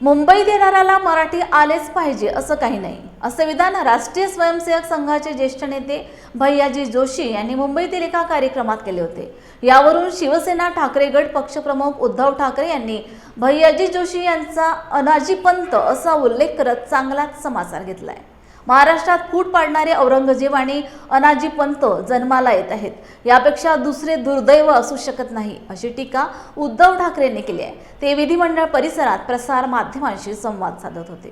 मुंबईत येणाऱ्याला मराठी आलेच पाहिजे असं काही नाही. असं विधान राष्ट्रीय स्वयंसेवक संघाचे ज्येष्ठ नेते भैयाजी जोशी यांनी मुंबईतील एका कार्यक्रमात केले होते. यावरून शिवसेना ठाकरे गट पक्षप्रमुख उद्धव ठाकरे यांनी भैयाजी जोशी यांचा अनाजी पंत असा उल्लेख करत चांगलाच समाचार घेतलाय. महाराष्ट्रात फूट पाडणारे औरंगजेब आणि अनाजी पंत जन्माला येत आहेत. यापेक्षा दुसरे दुर्दैव असू शकत नाही अशी टीका उद्धव ठाकरेंनी केली आहे. ते विधिमंडळ परिसरात प्रसार माध्यमांशी संवाद साधत होते.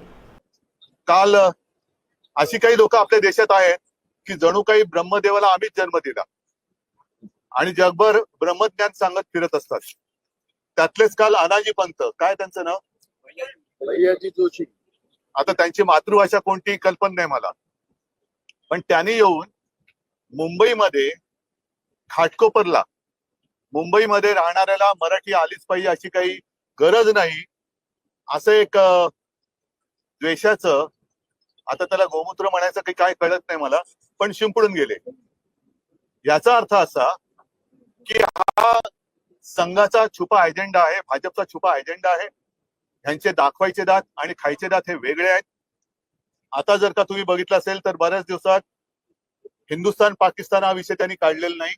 काल अशी काही लोक आपल्या देशात आहेत की जणू काही ब्रह्मदेवाला आम्हीच जन्म दिला. आणि जगभर ब्रह्मज्ञान सांगत फिरत असतात. त्यातलेच काल अनाजी पंत. काय त्यांचं नाव? भैयाजी जोशी. आता त्यांची मातृभाषा कोणती कल्पना नाही मला. पण त्याने येऊन मुंबईमध्ये खाटकोपरला मुंबईमध्ये राहणाऱ्याला मराठी आलीच पाहिजे अशी काही गरज नाही असं एक द्वेषाचं आता त्याला गोमूत्र म्हणायचं काही काय कळत नाही मला पण शिंपडून गेले. याचा अर्थ असा की हा संघाचा छुपा अजेंडा आहे भाजपचा छुपा अजेंडा आहे ह्यांचे दाखवायचे दात आणि खायचे दात हे वेगळे आहेत. आता जर का तुम्ही बघितलं असेल तर बऱ्याच दिवसात हिंदुस्थान पाकिस्तान हा विषय त्यांनी काढलेला नाही.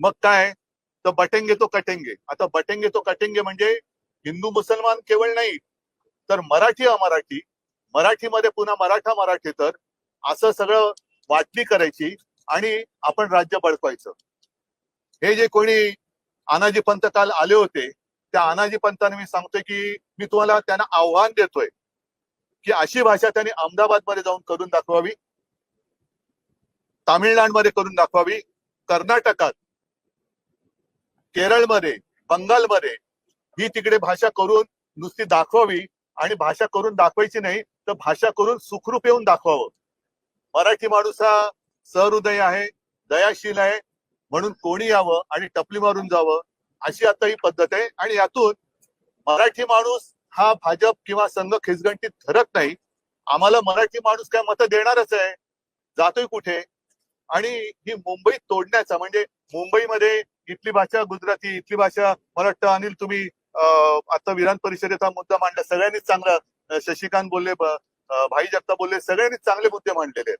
मग काय? तर बटेंगे तो कटेंगे. आता बटेंगे तो कटेंगे म्हणजे हिंदू मुसलमान केवळ नाही तर मराठी अमराठी मराठीमध्ये पुन्हा मराठा मराठी तर असं सगळं वाटणी करायची आणि आपण राज्य बळकवायचं. हे जे कोणी आनाजी पंत काल आले होते त्या अनाजी पंताने मी सांगतोय की मी तुम्हाला त्यांना आव्हान देतोय की अशी भाषा त्यांनी अहमदाबादमध्ये जाऊन करून दाखवावी तामिळनाडूमध्ये करून दाखवावी कर्नाटकात केरळमध्ये बंगालमध्ये ही तिकडे भाषा करून नुसती दाखवावी आणि भाषा करून दाखवायची नाही तर भाषा करून सुखरूप येऊन दाखवावं. मराठी माणूस हा सहृदय आहे दयाशील आहे म्हणून कोणी यावं आणि टपली मारून जावं अशी आता ही पद्धत आहे. आणि यातून मराठी माणूस हा भाजप किंवा संघ खिसगंटीत ठरत नाही. आम्हाला मराठी माणूस काय मतं देणारच आहे. जातोय कुठे? आणि ही मुंबई तोडण्याचा म्हणजे मुंबईमध्ये इथली भाषा गुजराती इथली भाषा मला वाटतं अनिल तुम्ही अं, आता विधान परिषदेचा मुद्दा मांडला. सगळ्यांनीच चांगला शशिकांत बोलले भाई जगता बोलले सगळ्यांनीच चांगले मुद्दे मांडलेले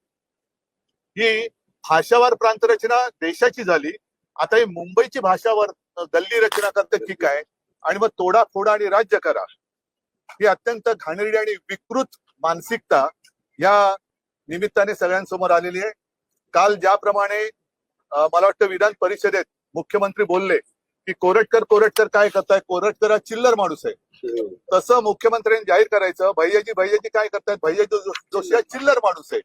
ही भाषावार प्रांत रचना देशाची झाली. आता ही मुंबईची भाषावर दल्ली गल्ली रचना करते ठीक आहे आणि मग तोडा फोडा आणि राज्य करा. ही अत्यंत घाणेरडी आणि विकृत मानसिकता या निमित्ताने सगळ्यांसमोर आलेली आहे. काल ज्याप्रमाणे मला वाटतं विधान परिषदेत मुख्यमंत्री बोलले की कोरटकर कोरटकर काय करताय? कोरटकर हा चिल्लर माणूस आहे. तसं मुख्यमंत्र्यांनी जाहीर करायचं. भैयाजी भैयाजी काय करतायत? भैयाजी जो- जोशी हा चिल्लर माणूस आहे.